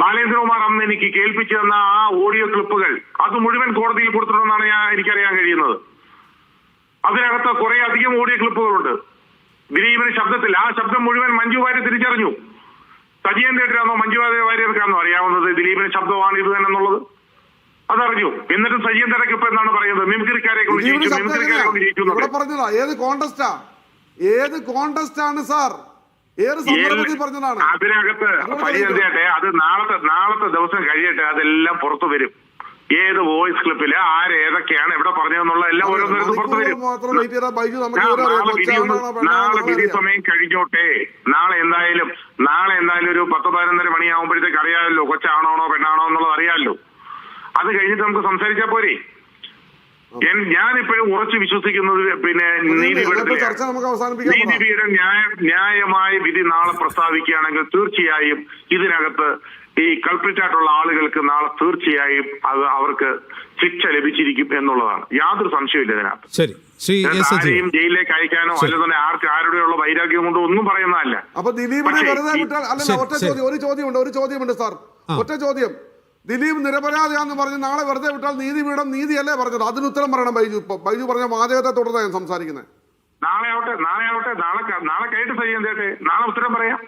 ബാലേന്ദ്രകുമാർ അന്ന് എനിക്ക് കേൾപ്പിച്ചു തന്ന ആ ഓഡിയോ ക്ലിപ്പുകൾ അത് മുഴുവൻ കോടതിയിൽ കൊടുത്തിട്ടുണ്ടെന്നാണ് ഞാൻ എനിക്കറിയാൻ കഴിയുന്നത്. അതിനകത്ത് കുറെ അധികം ഓഡിയോ ക്ലിപ്പുകളുണ്ട്. ദിലീപിന് ശബ്ദത്തിൽ ആ ശബ്ദം മുഴുവൻ മഞ്ജു വാര്യർ തിരിച്ചറിഞ്ഞു. തേട്ടരാണോ മഞ്ജു വാര്യർക്കാണോ അറിയാവുന്നത് ദിലീപിന് ശബ്ദമാണ് ഇത് തന്നെ എന്നുള്ളത്? അതറിഞ്ഞു. എന്നിട്ടും തേട്ടക്ക് ഇപ്പൊ എന്താണ് പറയുന്നത്? മിമിക്രിക്കാരെ കൊണ്ട് ജയിച്ചു മിമിക്രിക്കാരെ കൊണ്ട് ജയിച്ചു. പറഞ്ഞതാ ഏത് കോണ്ടസ്റ്റാ ഏത് കോണ്ടസ്റ്റ് ആണ് സാർ? സന്ദർഭത്തിൽ പറഞ്ഞതാണ്? അതിനകത്ത് പരിചയത്തെ അത് നാളത്തെ നാളത്തെ ദിവസം കഴിയട്ടെ അതെല്ലാം പുറത്തു വരും. ഏത് വോയിസ് ക്ലിപ്പിൽ ആര് ഏതൊക്കെയാണ് എവിടെ പറഞ്ഞതെന്നുള്ള എല്ലാം ഓരോന്നും പുറത്തു വരും. നാളെ വിധി സമയം കഴിഞ്ഞോട്ടെ. നാളെ എന്തായാലും നാളെ എന്തായാലും ഒരു പത്ത് പതിനൊന്നര മണിയാകുമ്പോഴത്തേക്ക് അറിയാമല്ലോ കൊച്ചാണോണോ പെണ്ണാണോ എന്നുള്ളത് അറിയാമല്ലോ. അത് കഴിഞ്ഞിട്ട് നമുക്ക് സംസാരിച്ചാൽ പോരെ. എൻ- ഞാനിപ്പോഴും ഉറച്ചു വിശ്വസിക്കുന്നത് പിന്നെ. നീതിപീഠം ന്യായ ന്യായമായ വിധി നാളെ പ്രസ്താവിക്കുകയാണെങ്കിൽ തീർച്ചയായും ഇതിനകത്ത് ഈ കൾപ്പിച്ചായിട്ടുള്ള ആളുകൾക്ക് നാളെ തീർച്ചയായും അത് അവർക്ക് ശിക്ഷ ലഭിച്ചിരിക്കും എന്നുള്ളതാണ്. യാതൊരു സംശയമില്ല ഇതിനകത്ത്. ആരെയും ജയിലിലേക്ക് അയക്കാനോ അല്ലെ തന്നെ ആർക്ക് ആരുടെയുള്ള വൈരാഗ്യം കൊണ്ടോ ഒന്നും പറയുന്നതല്ല. അപ്പൊ ദിലീപിനെ വെറുതെ വിട്ടാൽ അല്ലല്ല ഒറ്റ ചോദ്യം ഒരു ചോദ്യമുണ്ട് ഒരു ചോദ്യമുണ്ട് സാർ. ഒറ്റ ചോദ്യം. ദിലീപ് നിരപരാധിയാന്ന് പറഞ്ഞ് നാളെ വെറുതെ വിട്ടാൽ നീതിപീഠം നീതിയല്ലേ പറഞ്ഞത്? അതിന് ഉത്തരം പറയണം ബൈജു. ബൈജു പറഞ്ഞ വാചകത്തെ തുടർന്നാണ് ഞാൻ സംസാരിക്കുന്നത്. നാളെ ആവട്ടെ നാളെ ആവട്ടെ നാളെ നാളെ കഴിഞ്ഞിട്ട് സജീവൻ നാളെ ഉത്തരം പറയാം.